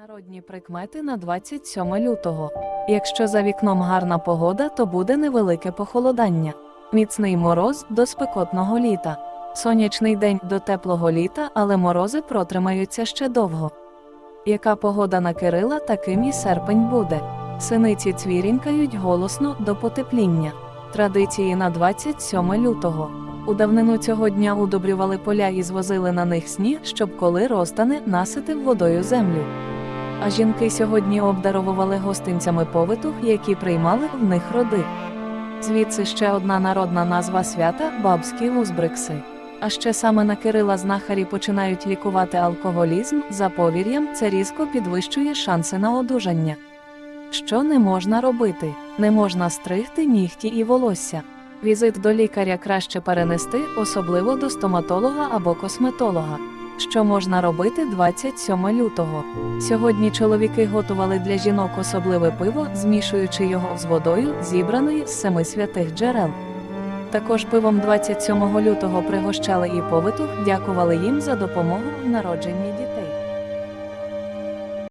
Народні прикмети на 27 лютого. Якщо за вікном гарна погода, то буде невелике похолодання. Міцний мороз до спекотного літа. Сонячний день до теплого літа, але морози протримаються ще довго. Яка погода на Кирила, таким і серпень буде. Синиці цвірінькають голосно до потепління. Традиції на 27 лютого. У давнину цього дня удобрювали поля і звозили на них сніг, щоб коли розтане, наситив водою землю. А жінки сьогодні обдаровували гостинцями повитух, які приймали в них роди. Звідси ще одна народна назва свята бабські узбрикси. А ще саме на Кирила знахарі починають лікувати алкоголізм, за повір'ям, це різко підвищує шанси на одужання. Що не можна робити? Не можна стригти нігті і волосся. Візит до лікаря краще перенести, особливо до стоматолога або косметолога. Що можна робити 27 лютого? Сьогодні чоловіки готували для жінок особливе пиво, змішуючи його з водою, зібраною з семи святих джерел. Також пивом 27 лютого пригощали і повитух, дякували їм за допомогу в народженні дітей.